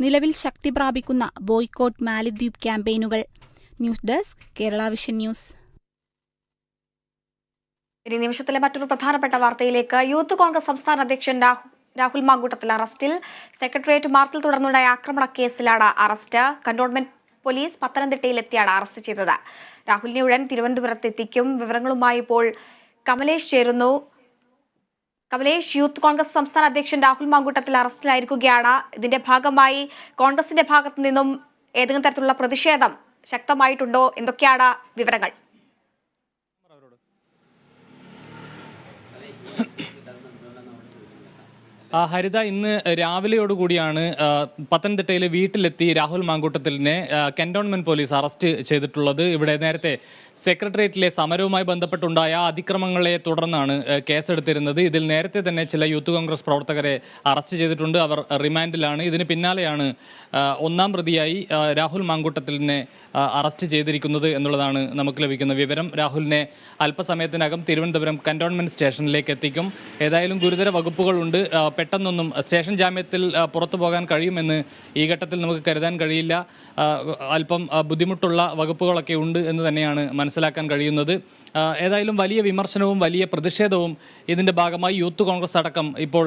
നിലവിൽ ശക്തി പ്രാപിക്കുന്ന ബോയ്ക്കോട്ട് മാലിദ്വീപ് ക്യാമ്പയിനുകൾ. News desk Kerala vision news. ഇനി നിമിഷത്തിലെ മറ്റൊരു പ്രധാനപ്പെട്ട വാർത്തയിലേക്ക്. യൂത്ത് കോൺഗ്രസ് സംസ്ഥാന അധ്യക്ഷൻ രാഹു- രാഹുൽ മാങ്കൂട്ടത്തിൽ അറസ്റ്റിൽ. സെക്രട്ടേറിയറ്റ് മാർച്ചിൽ തുടർന്നുണ്ടായ ആക്രമണ കേസിലാണ് അറസ്റ്റ്. കണ്ടോൺമെന്റ് പോലീസ് പത്തനംതിട്ടയിലെത്തിയാണ് അറസ്റ്റ് ചെയ്തത്. രാഹുലിനെ ഉടൻ തിരുവനന്തപുരത്ത് എത്തിക്കും വിവരങ്ങളുമായി ഇപ്പോൾ കമലേഷ് ചേരുന്നു. കമലേഷ് യൂത്ത് കോൺഗ്രസ് സംസ്ഥാന അധ്യക്ഷൻ രാഹുൽ മാങ്കൂട്ടത്തിൽ അറസ്റ്റിലായിരിക്കുകയാണ്. ഇതിന്റെ ഭാഗമായി കോൺഗ്രസിന്റെ ഭാഗത്തു നിന്നും ഏതെങ്കിലും തരത്തിലുള്ള പ്രതിഷേധം ശക്തമായിട്ടുണ്ടോ? എന്തൊക്കെയാണ് വിവരങ്ങൾ? ഹരിത ഇന്ന് രാവിലെയോടുകൂടിയാണ് പത്തനംതിട്ടയിലെ വീട്ടിലെത്തി രാഹുൽ മാങ്കൂട്ടത്തിലിനെ കന്റോൺമെന്റ് പോലീസ് അറസ്റ്റ് ചെയ്തിട്ടുള്ളത്. ഇവിടെ നേരത്തെ സെക്രട്ടേറിയറ്റിലെ സമരവുമായി ബന്ധപ്പെട്ടുണ്ടായ അതിക്രമങ്ങളെ തുടർന്നാണ് കേസെടുത്തിരുന്നത്. ഇതിൽ നേരത്തെ തന്നെ ചില യൂത്ത് കോൺഗ്രസ് പ്രവർത്തകരെ അറസ്റ്റ് ചെയ്തിട്ടുണ്ട്. അവർ റിമാൻഡിലാണ്. ഇതിന് പിന്നാലെയാണ് ഒന്നാം പ്രതിയായി രാഹുൽ മാങ്കൂട്ടത്തിലിനെ അറസ്റ്റ് ചെയ്തിരിക്കുന്നത് എന്നുള്ളതാണ് നമുക്ക് ലഭിക്കുന്ന വിവരം. രാഹുലിനെ അല്പസമയത്തിനകം തിരുവനന്തപുരം കന്റോൺമെന്റ് സ്റ്റേഷനിലേക്ക് എത്തിക്കും. ഏതായാലും ഗുരുതര വകുപ്പുകളുണ്ട്. പെട്ടെന്നൊന്നും സ്റ്റേഷൻ ജാമ്യത്തിൽ പുറത്തു പോകാൻ കഴിയുമെന്ന് ഈ ഘട്ടത്തിൽ നമുക്ക് കരുതാൻ കഴിയില്ല. അല്പം ബുദ്ധിമുട്ടുള്ള വകുപ്പുകളൊക്കെ ഉണ്ട് എന്ന് തന്നെയാണ് മനസ്സിലാക്കാൻ കഴിയുന്നത്. ഏതായാലും വലിയ വിമർശനവും വലിയ പ്രതിഷേധവും ഇതിന്റെ ഭാഗമായി യൂത്ത് കോൺഗ്രസ് അടക്കം ഇപ്പോൾ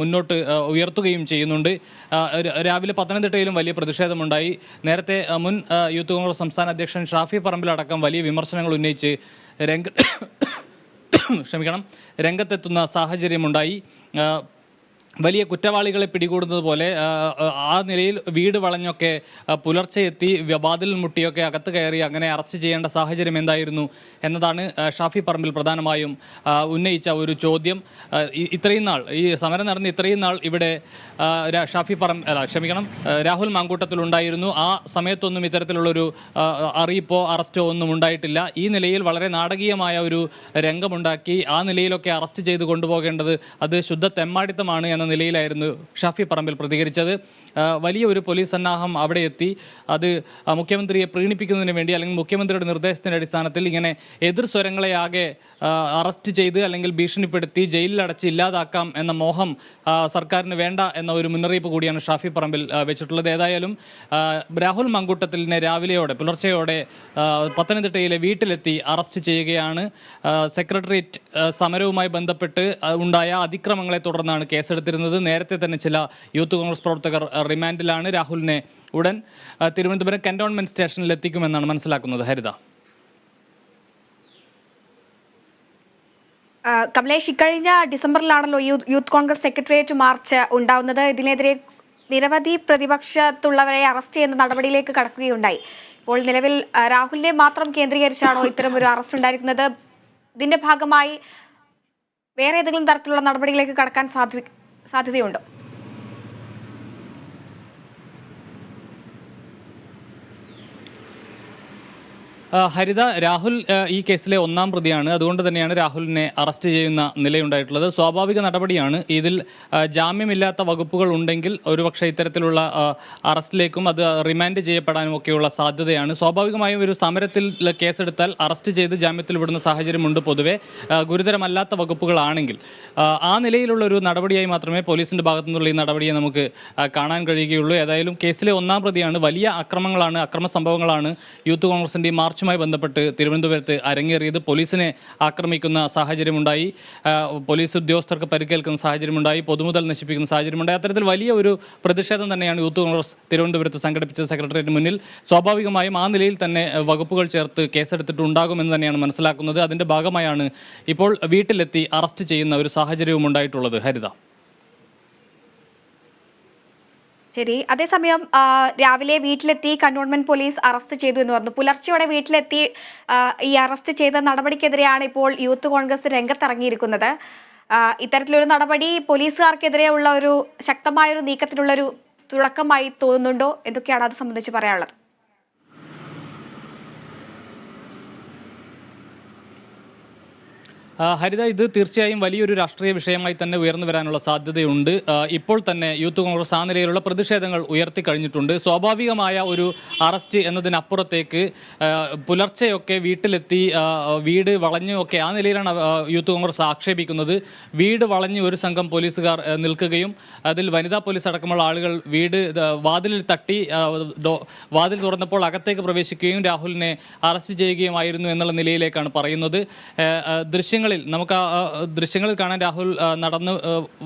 മുന്നോട്ട് ഉയർത്തുകയും ചെയ്യുന്നുണ്ട്. രാവിലെ പത്തനംതിട്ടയിലും വലിയ പ്രതിഷേധമുണ്ടായി. നേരത്തെ മുൻ യൂത്ത് കോൺഗ്രസ് സംസ്ഥാന അധ്യക്ഷൻ ഷാഫി പറമ്പിലടക്കം വലിയ വിമർശനങ്ങൾ ഉന്നയിച്ച് രംഗ ക്ഷമിക്കണം. രംഗത്തെത്തുന്ന സാഹചര്യമുണ്ടായി. വലിയ കുറ്റവാളികളെ പിടികൂടുന്നത് പോലെ ആ, നിലയിൽ വീട് വളഞ്ഞൊക്കെ പുലർച്ചെ എത്തി വാതിൽ മുട്ടിയൊക്കെ അകത്ത് കയറി അങ്ങനെ അറസ്റ്റ് ചെയ്യേണ്ട സാഹചര്യം എന്തായിരുന്നു എന്നതാണ് ഷാഫി പറമ്പിൽ പ്രധാനമായും ഉന്നയിച്ച ഒരു ചോദ്യം. ഇത്രയും നാൾ ഈ സമരം നടന്ന് ഇത്രയും നാൾ ഇവിടെ ഷാഫി പറമ്പ് അല്ല ക്ഷമിക്കണം രാഹുൽ മാങ്കൂട്ടത്തിൽ ഉണ്ടായിരുന്നു. ആ സമയത്തൊന്നും ഇത്തരത്തിലുള്ളൊരു അറിയിപ്പോ അറസ്റ്റോ ഒന്നും ഉണ്ടായിട്ടില്ല. ഈ നിലയിൽ വളരെ നാടകീയമായ ഒരു രംഗമുണ്ടാക്കി ആ നിലയിലൊക്കെ അറസ്റ്റ് ചെയ്ത് കൊണ്ടുപോകേണ്ടത് അത് ശുദ്ധ തെമ്മാടിത്തമാണ് എന്ന നിലയിലായിരുന്നു ഷാഫി പറമ്പിൽ പ്രതികരിച്ചത്. വലിയ ഒരു പോലീസ് സന്നാഹം അവിടെ എത്തി. അത് മുഖ്യമന്ത്രിയെ പ്രീണിപ്പിക്കുന്നതിന് വേണ്ടി അല്ലെങ്കിൽ മുഖ്യമന്ത്രിയുടെ നിർദ്ദേശത്തിന്റെ അടിസ്ഥാനത്തിൽ ഇങ്ങനെ എതിർ സ്വരങ്ങളെ ആകെ അറസ്റ്റ് ചെയ്ത് അല്ലെങ്കിൽ ഭീഷണിപ്പെടുത്തി ജയിലിലടച്ച് ഇല്ലാതാക്കാം എന്ന മോഹം സർക്കാരിന് വേണ്ട എന്ന ഒരു മുന്നറിയിപ്പ് കൂടിയാണ് ഷാഫി പറമ്പിൽ വെച്ചിട്ടുള്ളത്. ഏതായാലും രാഹുൽ മങ്കൂട്ടത്തിലിനെ രാവിലെയോടെ പുലർച്ചെയോടെ പത്തനംതിട്ടയിലെ വീട്ടിലെത്തി അറസ്റ്റ് ചെയ്യുകയാണ്. സെക്രട്ടേറിയറ്റ് സമരവുമായി ബന്ധപ്പെട്ട് ഉണ്ടായ അതിക്രമങ്ങളെ തുടർന്നാണ് കേസെടുത്തിരുന്നത് നേരത്തെ തന്നെ ചില യൂത്ത് കോൺഗ്രസ് പ്രവർത്തകർ റിമാൻഡിലാണ് രാഹുലിനെ ഉടൻ തിരുവനന്തപുരം കന്റോൺമെന്റ് സ്റ്റേഷനിൽ എത്തിക്കുമെന്നാണ് മനസ്സിലാക്കുന്നത്. ഹരിത. കമലേഷ് ഇക്കഴിഞ്ഞ ഡിസംബറിലാണല്ലോ യൂത്ത് കോൺഗ്രസ് സെക്രട്ടേറിയറ്റ് മാർച്ച് ഉണ്ടാവുന്നത്. ഇതിനെതിരെ നിരവധി പ്രതിപക്ഷത്തുള്ളവരെ അറസ്റ്റ് ചെയ്യുന്ന നടപടിയിലേക്ക് കടക്കുകയുണ്ടായി. ഇപ്പോൾ നിലവിൽ രാഹുലിനെ മാത്രം കേന്ദ്രീകരിച്ചാണോ ഇത്തരം ഒരു അറസ്റ്റ് ഉണ്ടായിരിക്കുന്നത്? ഇതിന്റെ ഭാഗമായി വേറെ ഏതെങ്കിലും തരത്തിലുള്ള നടപടികളിലേക്ക് കടക്കാൻ സാധ്യ സാധ്യതയുണ്ടോ ഹരിത രാഹുൽ ഈ കേസിലെ ഒന്നാം പ്രതിയാണ്. അതുകൊണ്ട് തന്നെയാണ് രാഹുലിനെ അറസ്റ്റ് ചെയ്യുന്ന നിലയുണ്ടായിട്ടുള്ളത്. സ്വാഭാവിക നടപടിയാണ് ഇതിൽ ജാമ്യമില്ലാത്ത വകുപ്പുകൾ ഉണ്ടെങ്കിൽ ഒരുപക്ഷെ ഇത്തരത്തിലുള്ള അറസ്റ്റിലേക്കും അത് റിമാൻഡ് ചെയ്യപ്പെടാനും ഒക്കെയുള്ള സാധ്യതയാണ്. സ്വാഭാവികമായും ഒരു സമരത്തിൽ കേസെടുത്താൽ അറസ്റ്റ് ചെയ്ത് ജാമ്യത്തിൽ വിടുന്ന സാഹചര്യമുണ്ട് പൊതുവെ. ഗുരുതരമല്ലാത്ത വകുപ്പുകളാണെങ്കിൽ ആ, നിലയിലുള്ള ഒരു നടപടിയായി മാത്രമേ പോലീസിന്റെ ഭാഗത്തു നിന്നുള്ള ഈ നടപടിയെ നമുക്ക് കാണാൻ കഴിയുകയുള്ളൂ. ഏതായാലും കേസിലെ ഒന്നാം പ്രതിയാണ്. വലിയ അക്രമങ്ങളാണ് അക്രമ സംഭവങ്ങളാണ് യൂത്ത് കോൺഗ്രസിന്റെ ഈ മാർച്ചുമായി ബന്ധപ്പെട്ട് തിരുവനന്തപുരത്ത് അരങ്ങേറിയത് പോലീസിനെ ആക്രമിക്കുന്ന സാഹചര്യമുണ്ടായി. പോലീസ് ഉദ്യോഗസ്ഥർക്ക് പരിക്കേൽക്കുന്ന സാഹചര്യമുണ്ടായി. പൊതുമുതൽ നശിപ്പിക്കുന്ന സാഹചര്യമുണ്ടായി. അത്തരത്തിൽ വലിയ ഒരു പ്രതിഷേധം തന്നെയാണ് യൂത്ത് കോൺഗ്രസ് തിരുവനന്തപുരത്ത് സംഘടിപ്പിച്ച സെക്രട്ടേറിയറ്റ് മുന്നിൽ. സ്വാഭാവികമായും ആ നിലയിൽ തന്നെ വകുപ്പുകൾ ചേർത്ത് കേസെടുത്തിട്ടുണ്ടാകുമെന്ന് തന്നെയാണ് മനസ്സിലാക്കുന്നത്. അതിന്റെ ഭാഗമായാണ് ഇപ്പോൾ വീട്ടിലെത്തി അറസ്റ്റ് ചെയ്യുന്ന ഒരു സാഹചര്യവും ഉണ്ടായിട്ടുള്ളത് ഹരിത. ശരി. അതേസമയം രാവിലെ വീട്ടിലെത്തി കന്റോൺമെന്റ് പോലീസ് അറസ്റ്റ് ചെയ്തു എന്ന് പറഞ്ഞു. പുലർച്ചെയോടെ വീട്ടിലെത്തി ഈ അറസ്റ്റ് ചെയ്ത നടപടിക്കെതിരെയാണ് ഇപ്പോൾ യൂത്ത് കോൺഗ്രസ് രംഗത്തിറങ്ങിയിരിക്കുന്നത്. ഇത്തരത്തിലൊരു നടപടി പോലീസുകാർക്കെതിരെ ഉള്ള ഒരു ശക്തമായൊരു നീക്കത്തിനുള്ള ഒരു തുടക്കമായി തോന്നുന്നുണ്ടോ? എന്തൊക്കെയാണ് അത് സംബന്ധിച്ച് പറയാനുള്ളത് ആ, ആ, ഹരിത ഇത് തീർച്ചയായും വലിയൊരു രാഷ്ട്രീയ വിഷയമായി തന്നെ ഉയർന്നു വരാനുള്ള സാധ്യതയുണ്ട്. ഇപ്പോൾ തന്നെ യൂത്ത് കോൺഗ്രസ് ആ നിലയിലുള്ള പ്രതിഷേധങ്ങൾ ഉയർത്തി കഴിഞ്ഞിട്ടുണ്ട്. സ്വാഭാവികമായ ഒരു അറസ്റ്റ് എന്നതിനപ്പുറത്തേക്ക് പുലർച്ചെയൊക്കെ വീട്ടിലെത്തി വീട് വളഞ്ഞു ഒക്കെ ആ നിലയിലാണ് യൂത്ത് കോൺഗ്രസ് ആക്ഷേപിക്കുന്നത്. വീട് വളഞ്ഞ് ഒരു സംഘം പോലീസുകാർ നിൽക്കുകയും അതിൽ വനിതാ പോലീസ് അടക്കമുള്ള ആളുകൾ വീട് വാതിലിൽ തട്ടി വാതിൽ തുറന്നപ്പോൾ അകത്തേക്ക് പ്രവേശിക്കുകയും രാഹുലിനെ അറസ്റ്റ് ചെയ്യുകയുമായിരുന്നു എന്നുള്ള നിലയിലേക്കാണ് പറയുന്നത്. ആ, ദൃശ്യങ്ങളിൽ നമുക്ക് ആ ദൃശ്യങ്ങളിൽ കാണാൻ രാഹുൽ നടന്ന്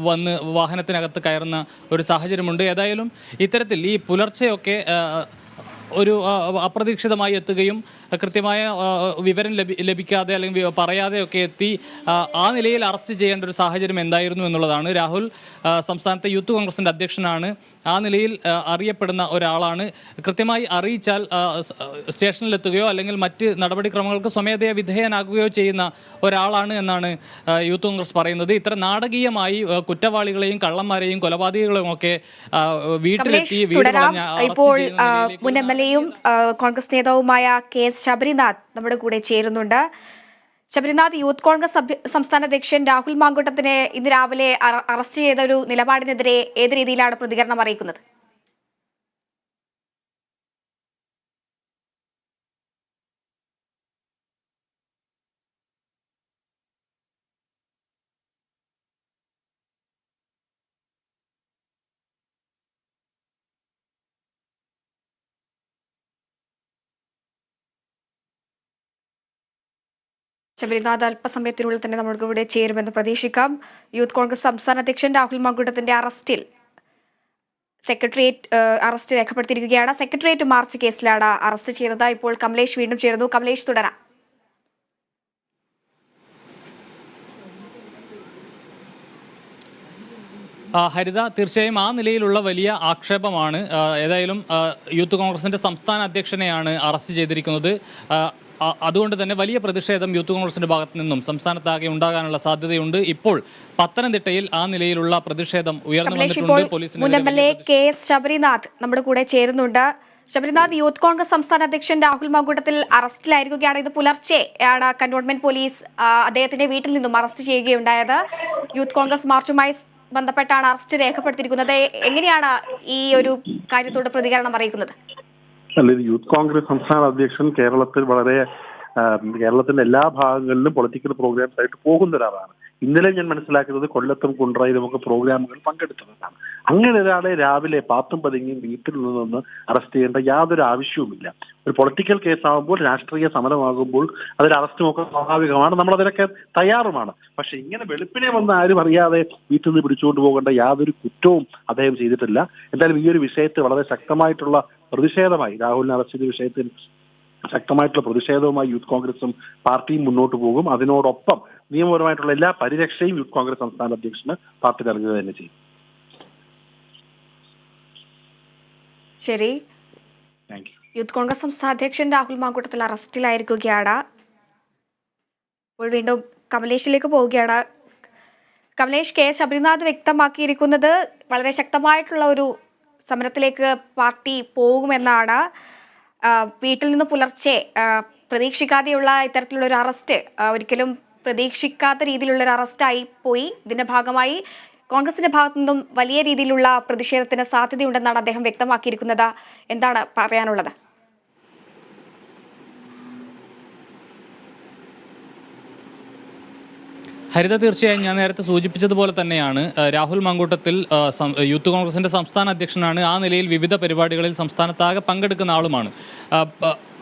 വന്ന് വാഹനത്തിനകത്ത് കയറുന്ന ഒരു സാഹചര്യമുണ്ട്. ഏതായാലും ഇത്തരത്തിൽ ഈ പുലർച്ചെയൊക്കെ ഒരു അപ്രതീക്ഷിതമായി എത്തുകയും കൃത്യമായ വിവരം ലഭിക്കാതെ അല്ലെങ്കിൽ പറയാതെ ഒക്കെ എത്തി ആ, നിലയിൽ അറസ്റ്റ് ചെയ്യേണ്ട ഒരു സാഹചര്യം എന്തായിരുന്നു എന്നുള്ളതാണ്. രാഹുൽ സംസ്ഥാനത്തെ യൂത്ത് കോൺഗ്രസിന്റെ അധ്യക്ഷനാണ്. ആ നിലയിൽ അറിയപ്പെടുന്ന ഒരാളാണ്. കൃത്യമായി അറിയിച്ചാൽ സ്റ്റേഷനിലെത്തുകയോ അല്ലെങ്കിൽ മറ്റ് നടപടിക്രമങ്ങൾക്ക് സ്വമേധയാ വിധേയനാകുകയോ ചെയ്യുന്ന ഒരാളാണ് എന്നാണ് യൂത്ത് കോൺഗ്രസ് പറയുന്നത്. ഇത്ര നാടകീയമായി കുറ്റവാളികളെയും കള്ളന്മാരെയും കൊലപാതകളെയും ഒക്കെ വീട്ടിലെത്തി ഇപ്പോൾ മുൻ എം എൽ എയും കോൺഗ്രസ് നേതാവുമായ കെ എസ് ശബരിനാഥ് നമ്മുടെ കൂടെ ചേരുന്നുണ്ട്. ശബരിനാഥ് യൂത്ത് കോൺഗ്രസ് സംസ്ഥാന അധ്യക്ഷൻ രാഹുൽ മാങ്കൂട്ടത്തിനെ ഇന്ന് രാവിലെ അറസ്റ്റ് ചെയ്ത ഒരു നിലപാടിനെതിരെ ഏത് രീതിയിലാണ് പ്രതികരണം അറിയിക്കുന്നത്? ശബരിനാഥ് അല്പസമയത്തിനുള്ളിൽ തന്നെ നമ്മൾക്ക് ഇവിടെ ചേരുമെന്ന് പ്രതീക്ഷിക്കാം. യൂത്ത് കോൺഗ്രസ് സംസ്ഥാന അധ്യക്ഷൻ രാഹുൽ മങ്കുട്ടത്തിന്റെ അറസ്റ്റിൽ സെക്രട്ടേറിയറ്റ് അറസ്റ്റ് രേഖപ്പെടുത്തിയിരിക്കുകയാണ്. സെക്രട്ടേറിയറ്റ് മാർച്ച് കേസിലാണ് അറസ്റ്റ് ചെയ്തത്. ഇപ്പോൾ കമലേഷ് വീണ്ടും ചേരുന്നു. കമലേഷ് തുടരാം. ഹരിത തീർച്ചയായും ആ നിലയിലുള്ള വലിയ ആക്ഷേപമാണ് ഏതായാലും യൂത്ത് കോൺഗ്രസിന്റെ സംസ്ഥാന അധ്യക്ഷനെയാണ് അറസ്റ്റ് ചെയ്തിരിക്കുന്നത്. അതുകൊണ്ട് തന്നെ വലിയ പ്രതിഷേധം യൂത്ത് കോൺഗ്രസിന്റെ ഭാഗത്ത് നിന്നും സംസ്ഥാനത്താകെ ഉണ്ടാകാനുള്ള സാധ്യതയുണ്ട്. ഇപ്പോൾ പത്തനംതിട്ടയിൽ ആ നിലയിലുള്ള പ്രതിഷേധം ഉയർന്നു വന്നിട്ടുണ്ട്. കെ എസ് ശബരിനാഥ് നമ്മുടെ കൂടെ ചേരുന്നുണ്ട്. ശബരിനാഥ് യൂത്ത് കോൺഗ്രസ് സംസ്ഥാന അധ്യക്ഷൻ രാഹുൽ മാങ്കൂട്ടത്തിൽ അറസ്റ്റിലായിരിക്കുകയാണ്. ഇത് പുലർച്ചെ ആണ് കന്റോൺമെന്റ് പോലീസ് അദ്ദേഹത്തിന്റെ വീട്ടിൽ നിന്നും അറസ്റ്റ് ചെയ്യുകയുണ്ടായത്. യൂത്ത് കോൺഗ്രസ് മാർച്ചുമായി ബന്ധപ്പെട്ടാണ് അറസ്റ്റ് രേഖപ്പെടുത്തിയിരിക്കുന്നത്. എങ്ങനെയാണ് ഈ ഒരു കാര്യത്തോട് പ്രതികരണം അറിയിക്കുന്നത്? അല്ല ഇത് യൂത്ത് കോൺഗ്രസ് സംസ്ഥാന അധ്യക്ഷൻ കേരളത്തിൽ വളരെ കേരളത്തിന്റെ എല്ലാ ഭാഗങ്ങളിലും പൊളിറ്റിക്കൽ പ്രോഗ്രാംസ് ആയിട്ട് പോകുന്ന ഒരാളാണ്. ഇന്നലെ ഞാൻ മനസ്സിലാക്കുന്നത് കൊല്ലത്തും കുണ്ട്രയിലും ഒക്കെ പ്രോഗ്രാമുകൾ പങ്കെടുത്തതാണ് അങ്ങനെ ഒരാളെ രാവിലെ പാത്തും പതുങ്ങിയും വീട്ടിൽ നിന്ന് അറസ്റ്റ് ചെയ്യേണ്ട യാതൊരു ആവശ്യവുമില്ല. ഒരു പൊളിറ്റിക്കൽ കേസാകുമ്പോൾ രാഷ്ട്രീയ സമരമാകുമ്പോൾ അതിൽ അറസ്റ്റ് ഒക്കെ സ്വാഭാവികമാണ്. നമ്മൾ അതിനൊക്കെ തയ്യാറുമാണ്. പക്ഷെ ഇങ്ങനെ വെളുപ്പിനെ വന്ന് ആരും അറിയാതെ വീട്ടിൽ നിന്ന് പിടിച്ചുകൊണ്ട് പോകേണ്ട യാതൊരു കുറ്റവും അദ്ദേഹം ചെയ്തിട്ടില്ല. എന്തായാലും ഈ ഒരു വിഷയത്തിൽ വളരെ ശക്തമായിട്ടുള്ള പ്രതിഷേധമായി രാഹുലിനെ അറസ്റ്റ് ചെയ്ത വിഷയത്തിൽ ശക്തമായിട്ടുള്ള പ്രതിഷേധവുമായി യൂത്ത് കോൺഗ്രസും പാർട്ടിയും മുന്നോട്ട് പോകും. അതിനോടൊപ്പം നിയമപരമായിട്ടുള്ള എല്ലാ പരിരക്ഷയും യൂത്ത് കോൺഗ്രസ് സംസ്ഥാന അധ്യക്ഷന് പാർട്ടി നൽകുക തന്നെ ചെയ്യും. ശരി. യൂത്ത് കോൺഗ്രസ് സംസ്ഥാന അധ്യക്ഷൻ രാഹുൽ മാങ്കൂട്ടത്തിൽ അറസ്റ്റിലായിരിക്കുകയാണ്. ഇപ്പോൾ വീണ്ടും കമലേഷിലേക്ക് പോവുകയാണ്. കമലേഷ് കെ. ശബരിനാഥ് വ്യക്തമാക്കിയിരിക്കുന്നത് വളരെ ശക്തമായിട്ടുള്ള ഒരു സമരത്തിലേക്ക് പാർട്ടി പോകുമെന്നാണ്. വീട്ടിൽ നിന്ന് പുലർച്ചെ പ്രതീക്ഷിക്കാതെയുള്ള ഇത്തരത്തിലുള്ള ഒരു അറസ്റ്റ് ഒരിക്കലും പ്രതീക്ഷിക്കാത്ത രീതിയിലുള്ള ഒരു അറസ്റ്റായി പോയി. ഇതിന്റെ ഭാഗമായി കോൺഗ്രസിന്റെ ഭാഗത്തു നിന്നും വലിയ രീതിയിലുള്ള പ്രതിഷേധത്തിന് സാധ്യതയുണ്ടെന്നാണ് അദ്ദേഹം വ്യക്തമാക്കിയിരിക്കുന്നത്. എന്താണ് പറയാനുള്ളത്? ഹരിത തീർച്ചയായും ഞാൻ നേരത്തെ സൂചിപ്പിച്ചതുപോലെ തന്നെയാണ്. രാഹുൽ മങ്കൂട്ടത്തിൽ യൂത്ത് കോൺഗ്രസിന്റെ സംസ്ഥാന അധ്യക്ഷനാണ്. ആ നിലയിൽ വിവിധ പരിപാടികളിൽ സംസ്ഥാനത്താകെ പങ്കെടുക്കുന്ന ആളുമാണ്.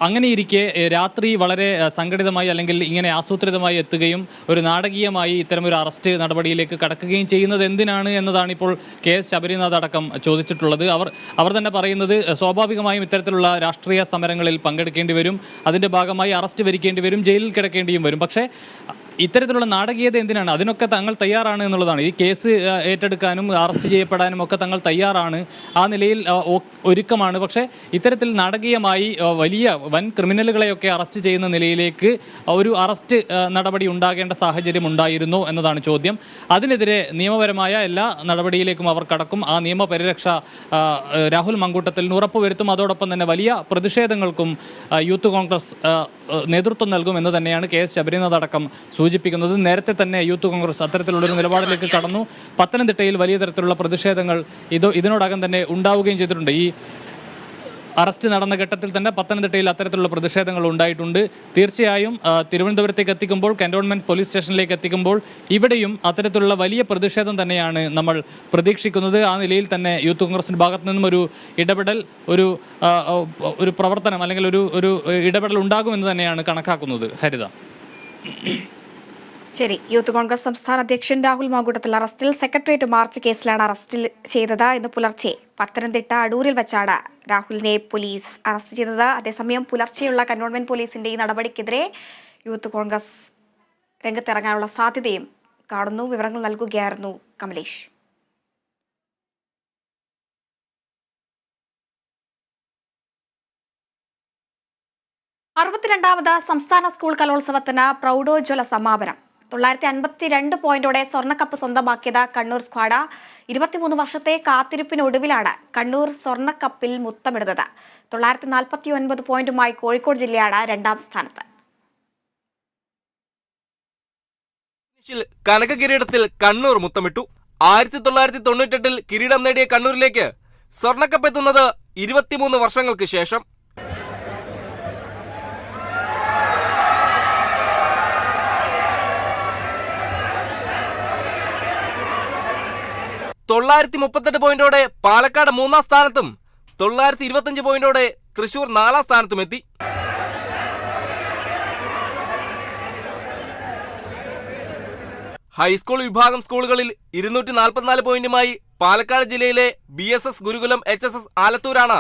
അങ്ങനെ ഇരിക്കെ രാത്രി വളരെ സംഘടിതമായി അല്ലെങ്കിൽ ഇങ്ങനെ ആസൂത്രിതമായി എത്തുകയും ഒരു നാടകീയമായി ഇത്തരമൊരു അറസ്റ്റ് നടപടിയിലേക്ക് കടക്കുകയും ചെയ്യുന്നത് എന്തിനാണ് എന്നതാണ് ഇപ്പോൾ കെ എസ് ശബരിനാഥ് അടക്കം ചോദിച്ചിട്ടുള്ളത്. അവർ അവർ തന്നെ പറയുന്നത് സ്വാഭാവികമായും ഇത്തരത്തിലുള്ള രാഷ്ട്രീയ സമരങ്ങളിൽ പങ്കെടുക്കേണ്ടി വരും. അതിന്റെ ഭാഗമായി അറസ്റ്റ് വരിക്കേണ്ടി വരും ജയിലിൽ കിടക്കേണ്ടിയും വരും. പക്ഷേ ഇത്തരത്തിലുള്ള നാടകീയത എന്തിനാണ്? അതിനൊക്കെ തങ്ങൾ തയ്യാറാണ് എന്നുള്ളതാണ്. ഈ കേസ് ഏറ്റെടുക്കാനും അറസ്റ്റ് ചെയ്യപ്പെടാനും ഒക്കെ തങ്ങൾ തയ്യാറാണ്. ആ നിലയിൽ ഒരുക്കമാണ്. പക്ഷേ ഇത്തരത്തിൽ നാടകീയമായി വലിയ വൻ ക്രിമിനലുകളെയൊക്കെ അറസ്റ്റ് ചെയ്യുന്ന നിലയിലേക്ക് ഒരു അറസ്റ്റ് നടപടി ഉണ്ടാകേണ്ട സാഹചര്യം ഉണ്ടായിരുന്നു എന്നതാണ് ചോദ്യം. അതിനെതിരെ നിയമപരമായ എല്ലാ നടപടിയിലേക്കും അവർ കടക്കും. ആ നിയമപരിരക്ഷ പരിരക്ഷ രാഹുൽ മങ്കൂട്ടത്തിൽ ഉറപ്പുവരുത്തും. അതോടൊപ്പം തന്നെ വലിയ പ്രതിഷേധങ്ങൾക്കും യൂത്ത് കോൺഗ്രസ് നേതൃത്വം നൽകും എന്ന് തന്നെയാണ് കെ എസ് ശബരിനാഥ് അടക്കം സൂചിപ്പിക്കുന്നത് നേരത്തെ തന്നെ യൂത്ത് കോൺഗ്രസ് അത്തരത്തിലുള്ളൊരു നിലപാടിലേക്ക് കടന്നു. പത്തനംതിട്ടയിൽ വലിയ തരത്തിലുള്ള പ്രതിഷേധങ്ങൾ ഇത് ഇതിനോടകം തന്നെ ഉണ്ടാവുകയും ചെയ്തിട്ടുണ്ട്. ഈ അറസ്റ്റ് നടന്ന ഘട്ടത്തിൽ തന്നെ പത്തനംതിട്ടയിൽ അത്തരത്തിലുള്ള പ്രതിഷേധങ്ങൾ ഉണ്ടായിട്ടുണ്ട്. തീർച്ചയായും തിരുവനന്തപുരത്തേക്ക് എത്തിക്കുമ്പോൾ കന്റോൺമെന്റ് പോലീസ് സ്റ്റേഷനിലേക്ക് എത്തിക്കുമ്പോൾ ഇവിടെയും അത്തരത്തിലുള്ള വലിയ പ്രതിഷേധം തന്നെയാണ് നമ്മൾ പ്രതീക്ഷിക്കുന്നത്. ആ നിലയിൽ തന്നെ യൂത്ത് കോൺഗ്രസിന്റെ ഭാഗത്തു നിന്നും ഒരു ഇടപെടൽ ഒരു ഒരു പ്രവർത്തനം അല്ലെങ്കിൽ ഒരു ഒരു ഇടപെടൽ ഉണ്ടാകുമെന്ന് തന്നെയാണ് കണക്കാക്കുന്നത്. ഹരിത. ശരി യൂത്ത് കോൺഗ്രസ് സംസ്ഥാന അധ്യക്ഷൻ രാഹുൽ മാങ്കൂട്ടത്തിൽ അറസ്റ്റിൽ സെക്രട്ടേറിയറ്റ് മാർച്ച് കേസിലാണ് അറസ്റ്റിൽ ചെയ്തത് ഇന്ന് പുലർച്ചെ പത്തനംതിട്ട അടൂരിൽ വെച്ചാണ് രാഹുലിനെ പോലീസ് അറസ്റ്റ് ചെയ്തത്. അതേസമയം പുലർച്ചെയുള്ള കന്റോൺമെന്റ് പോലീസിന്റെ ഈ നടപടിക്കെതിരെ യൂത്ത് കോൺഗ്രസ് രംഗത്തിറങ്ങാനുള്ള സാധ്യതയും കാണുന്നു. വിവരങ്ങൾ നൽകുകയായിരുന്നു കമലേഷ്. അറുപത്തിരണ്ടാമത് സംസ്ഥാന സ്കൂൾ കലോത്സവത്തിന് പ്രൗഢോജ്വല സമാപനം. തൊള്ളായിരത്തി അൻപത്തി രണ്ട് പോയിന്റോടെ സ്വർണക്കപ്പ് സ്വന്തമാക്കിയത് കണ്ണൂർ സ്ക്വാഡ ഇരുപത്തിമൂന്ന് വർഷത്തെ കാത്തിരിപ്പിനൊടുവിലാണ് കണ്ണൂർ സ്വർണക്കപ്പിൽ മുത്തമിടുന്നത്. തൊള്ളായിരത്തി നാൽപ്പത്തി ഒൻപത് പോയിന്റുമായി കോഴിക്കോട് ജില്ലയാണ് രണ്ടാം സ്ഥാനത്ത്. കനക കിരീടത്തിൽ കണ്ണൂർ മുത്തമിട്ടു. ആയിരത്തി തൊള്ളായിരത്തി തൊണ്ണൂറ്റെട്ടിൽ കിരീടം നേടിയ കണ്ണൂരിലേക്ക് സ്വർണക്കപ്പ് എത്തുന്നത് ഇരുപത്തിമൂന്ന് വർഷങ്ങൾക്ക് ശേഷം. തൊള്ളായിരത്തി മുപ്പത്തെട്ട് പോയിന്റോടെ പാലക്കാട് മൂന്നാം സ്ഥാനത്തും തൊള്ളായിരത്തി ഇരുപത്തിയഞ്ച് പോയിന്റോടെ തൃശൂർ നാലാം സ്ഥാനത്തും എത്തി. ഹൈസ്കൂൾ വിഭാഗം സ്കൂളുകളിൽ ഇരുന്നൂറ്റി നാൽപ്പത്തിനാല് പോയിന്റുമായി പാലക്കാട് ജില്ലയിലെ B S S Gurukulam H S S ആലത്തൂരാണ്